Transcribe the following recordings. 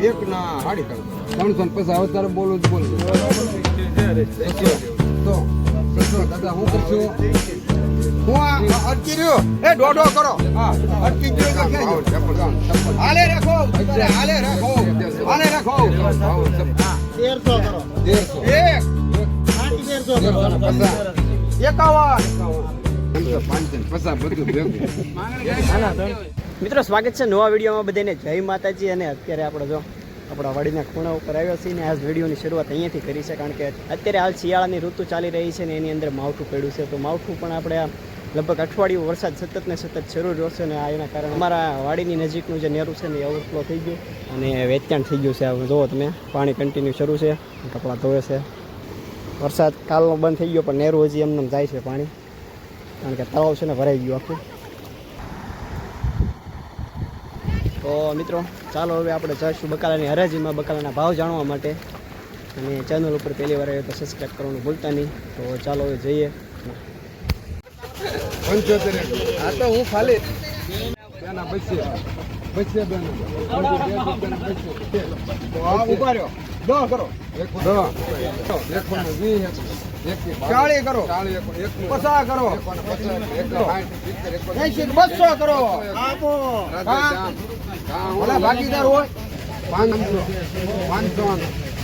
એક ને હાડી કર ત્રણસો પચાસ હવે બોલું જ સસ્ય તો દાદા હું કરશું હું આ અટકી રહ્યો. એ દોઢો કરો. અટકી ગયો હાલે રાખો હાલે રાખો. હાલે રાખો. તેરસો કરો. તેરસો. એક તેરસો એકાવન. મિત્રો સ્વાગત છે નવા વિડીયોમાં બધાને. જય માતાજી. અને અત્યારે આપણે જો આપણા વાડીના ખૂણા ઉપર આવ્યા છીએ ને આજ વિડીયોની શરૂઆત અહીંયાથી કરી છે કારણ કે અત્યારે હાલ શિયાળાની ઋતુ ચાલી રહી છે ને એની અંદર માવઠું પડ્યું છે. તો માવઠું પણ આપણે આ લગભગ અઠવાડિયું વરસાદ સતત ને સતત શરૂ રહ્યો છે ને આ એના કારણે અમારા વાડીની નજીકનું જે નેરું છે ને એ ઓવરફ્લો થઈ ગયું અને વેચાણ થઈ ગયું છે. હવે જુઓ તમે, પાણી કન્ટિન્યુ શરૂ છે, કપડાં ધોવે છે. વરસાદ કાલનો બંધ થઈ ગયો, પણ નેરું હજી એમને એમ જાય છે પાણી. કારણ કે તળાવ છે ને ભરાઈ ગયું આખું. તો મિત્રો, ચાલો હવે આપણે જઈશું બકાલાની હરાજીમાં, બકાલાના ભાવ જાણવા માટે. અને ચેનલ ઉપર પહેલી વાર આવ્યો તો સબસ્ક્રાઈબ કરવાનું ભૂલતા નહીં. તો ચાલો હવે જઈએ. પંચોતેર. આ તો હું ખાલી. બેના બચે બચે બેન. ઊભા રહ્યો. દો કરો. એક દો એક પણ વીસ ચાળી કરો. પચાસ કરો. બસો કરો. આપો. ઓલા ભાગીદાર હોય? પાંચસો. પાંચસો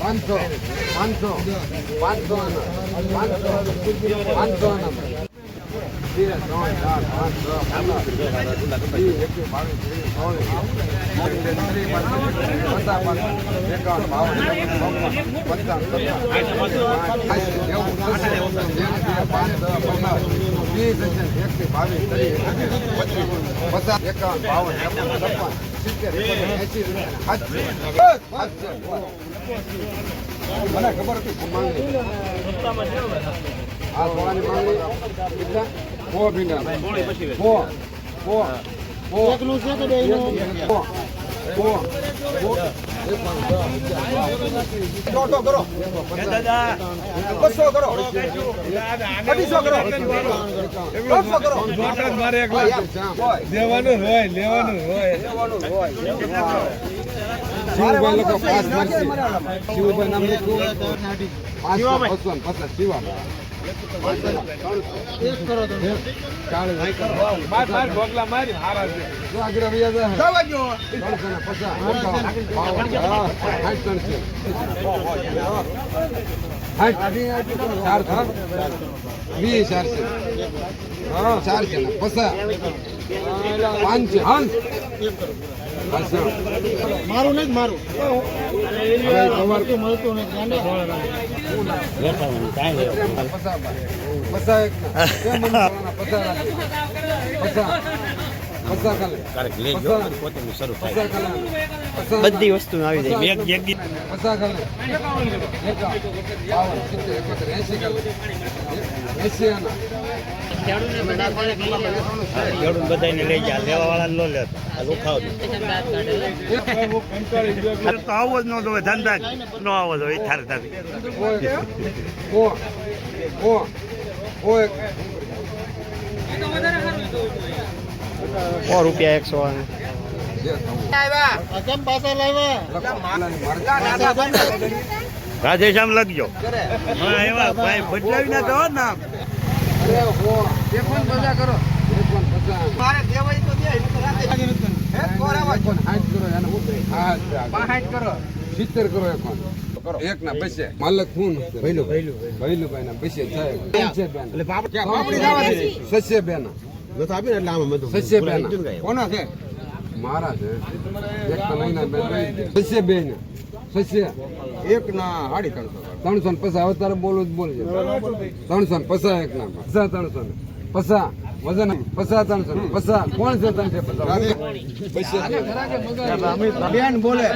પાંચસો. પાંચસો. પાંચસો પાંચસો પાંચસો મને ખબર હતી આ સોનાની માંગણી. કેટલા કો ભીંડા કો કો કો એકનું છે કે કરો. બસો કરો. અઢીસો કરો. કરો. લેવાનું હોય. દેવાનું હોય. લેવાનું હોય. શિવભાઈ લોકો શિવભાઈ નામ લખ્યું. શિવા વીસ ચારસો ચારસો પચાસ પાંચસો હંસ મારું નહીં મારું. પચાસ બધી વસ્તુ આવી જાય. એસી એસી આના ખેડૂત બધાને લઈ જાય લેવા વાળા લો લે. આ લોખાવ તો આવો જ ન ધંધા નો આવો થારે થારે ઓ ઓ ઓ એક સો રૂપિયા એકસો થવું. રાધેશ્યામ લખજો. હા એવા ભાઈ બદલાવી ના દો નામ. હો પણ પચાસ કરો. એક પણ પચાસ મારે દેવાય તો દે નહીં તો રાતે હે કોરાવા એક પણ કરો એને હું હા કરો. સિત્તેર કરો એક એક ના બસે. માલક ફોન ભૈલું ભૈલું ભાઈ ના બસે છે. બેન એટલે આમાં સસ્ય બેન કોના છે? મારા છે. એક તો લઈને બેન સસ્ય બેન સસ્ય એક ના હાડી ત્રણસો ત્રણસો ને પચાસ. અવતારે બોલું બોલવું જ બોલજે. ત્રણસો ને પચાસ એક ના. પચાસ ત્રણસો ને. પચાસ વજન પસા ત્રણસો પસા કોણ છે ત્રણસો છે બેન બોલે.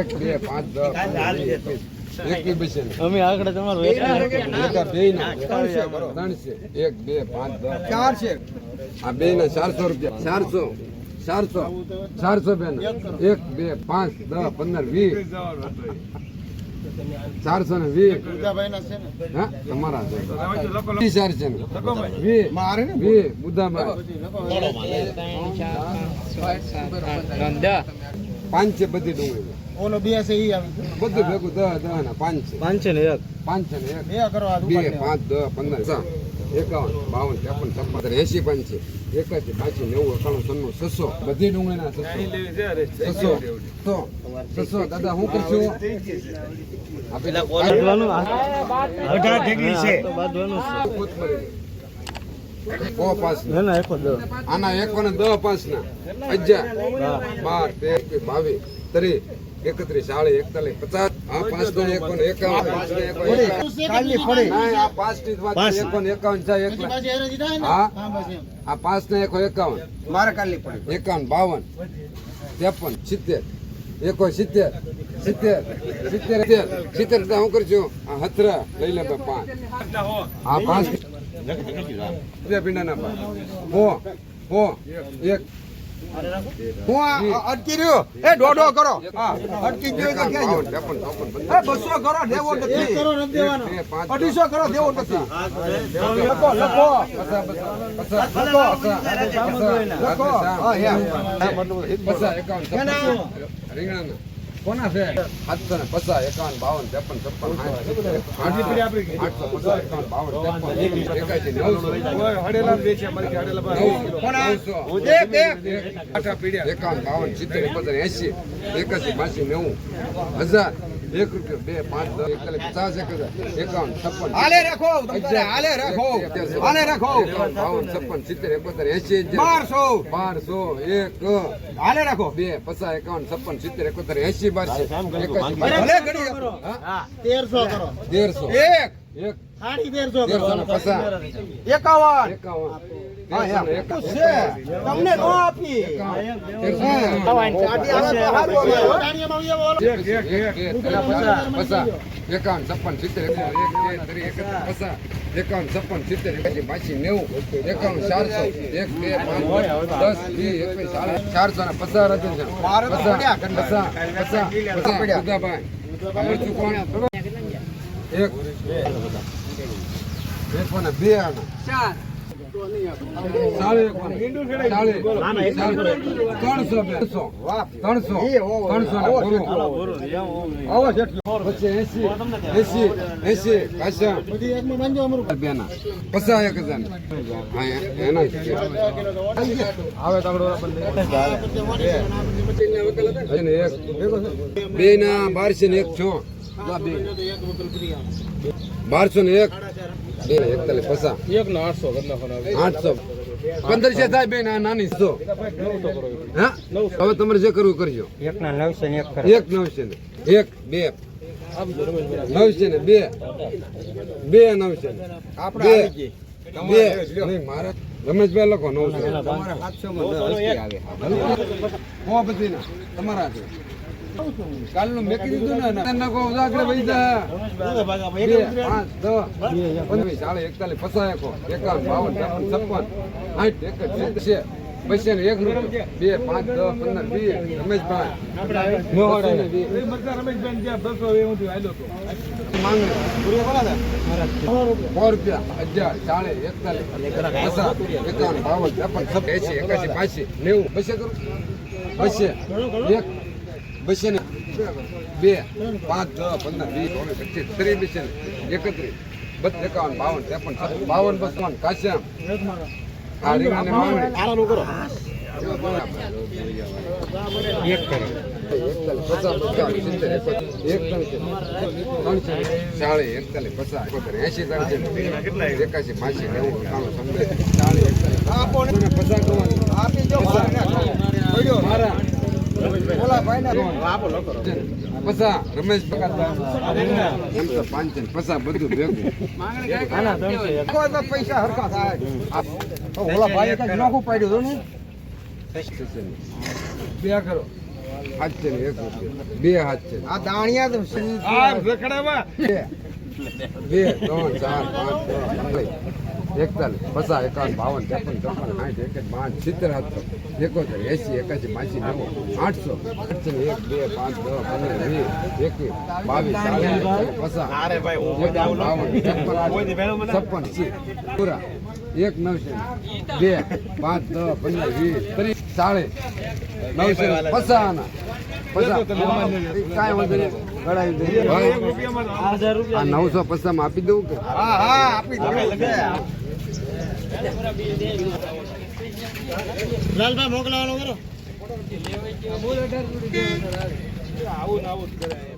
એક બે પાંચ દસ અમે આગળ તમારું એક બે પાંચ દસ ચાર છે. આ બે ના ચારસો રૂપિયા. ચારસો. ચારસો. ચારસો બેન. એક બે પાંચ દસ પંદર વીસ. ચારસો ને વીસ. હા? તમારા છે. વીસ ચાર છે ને. વીસ. મારે ને? વીસ. બુદ્ધામાં પાંચ છે બધી ડુંગળી. ઓલો બે છે ઈ આવી. બધું ભેગું દસ દસ ના પાંચ. છે પાંચસો ને એક. પાંચ છે ને એક. બે કરવા બે પાંચ દસ પંદર. છ એકાવન બાવન ત્રેપન છપ્પન એસી પાંચ. છે એકાસી બાસી નેવું એકાણું છન્નું છસો. બધી ડુંગળીના છસો. છસો. તો છસો. દાદા શું કરશું. અઢાર છે. આના એક ને દસ પાંચ ના. અગિયાર. બાર તેર બાવીસ ત્રીસ એકત્રીસ ચાલીસ એકતાલીસ પચાસ. આ પાંચ ને એકાવન. એકાવન. આ પાંચની વાત. એકાવન છે એક ને. હા. આ પાંચ ને એકો એકાવન. મારે કાલી પડે એકાવન બાવન ત્રેપન સિત્તેર. એકો સિત્તેર સિત્તેર સિત્તેર સિત્તેર હું કરશું આ હતરા લઈ લે પાંચ. હા પાંચ બે પીંડાના પાંચ. હો હો એક. હું અટકી રહ્યો? એ દોઢો કરો. અટકી ગયો તો ક્યાં ગયો. બસો કરો દેવો નથી અઢીસો કરો દેવો નથી લખો લખો લખો. એકાવન, રીંગણાના. કોના છે? સાતસો ને પચાસ એકાવન બાવન ત્રેપન છપ્પન આઠસો, પચાસ એકાવન બાવન ત્રેપન એકાસી નવસો. નવસો. એક એક એકાવન બાવન સિત્તેર પંદર એસી એકાસી બાસી નેવું. હજાર. એક રૂપિયો બે પાંચ દસ એકલે પચાસ એક હજાર એકાવન છપ્પન. હાલે રાખો હાલે રાખો હાલે રાખો. બાવન છપ્પન સિત્તેર એકોતેર એસી બારસો. બારસો એક. હાલે રાખો. બે પચાસ એકાવન છપ્પન સિત્તેર એકોતેર એસી બારસો? તેરસો કરો. તેરસો. એક. એક. સાડી તેરસો એકાવન. એકાવન. તમને નો આપી એકાવન. છપ્પન સિત્તેર બે એકાવન છપ્પન સિત્તેર એકાસી નેવું એકાવન ચારસો એક બે પાંચ દસ વીસ એકવીસ ચારસો ને પચાસ રાજન છે એક બે આના બે. ને બારસો ને એક છો બારસો ને એક બે ને એકતાલીસ પચાસ. એક ને આઠસો આઠસો. પંદરસો થાય બેન આ નાની સો હા? હવે તમારે જે કરવું કરજો. એક ના નવસો ને એક નવસો ને. એક બે. નવસો ને બે. બે નવસો ને. બે. બે. નહીં મારે રમેશભાઈ લખો નવસો તમારે માં આવે. તમારા છે કાલનું મેકી દીધું ને ના નાખો આગળ વહી જા. પાંચ, દસ પંદર ચાલીસ એકતાલીસ, પચાસ એકો બાવન, ત્રેપન, છપ્પન, આઠ, એક છે પૈસા એક બે, પાંચ, દસ, પંદર, વીસ, રમેશભાઈ રૂપિયા, અગિયાર ચાલીસ એકતાલીસ, પચાસ, એકાવન, બાવન, ત્રેપન એસી એકાસી બાસી નેવું બસે કરું? બસે એક બસે ને બે પાંચ દસ પંદર વીસ ઓગણીસ પચીસ ત્રીસ બસે ને એકત્રીસ બસ એકાવન બાવન ત્રેપન બાવન બસવન કાશ્યામ આ રીંગણ એક કરે એકાસી બાસી નેવું ચાલીસ એકતાલીસ પચાસ પચાસ રમેશ પગાર એમ પાંચ ને પચાસ બધું ભેગું પૈસા હરખા થાય તો ઓલા ભાઈ નોખું પાડ્યું હતું ને બે કરો હાથ છે એક બે હાથ છે આ દાણિયા તો બે ત્રણ ચાર પાંચ છ એકતાલીસ પચાસ એકાવન બાવન ત્રેપન ચોપન સાઠ એક પાંચ સિત્તેર હતો એકોતેર એસી એકાસી બાસી નેવું આઠસો આઠસો એક બે પાંચ દસ પંદર વીસ એકવીસ બાવીસ ચાલીસ પચાસ બાવન ત્રેપન છપ્પન પૂરા. એક નવસો બે પાંચ દસ પંદર વીસ ત્રીસ ચાલીસ નવસો પચાસના પચાસ. કાંઈ વાંધો નહીં. ગળાવી દઈએ આ નવસો પચાસ આપી દઉં કે? હા હા આપી દો. લાલભાઈ મોકલાવાનો કરો. આવું આવું જ કરે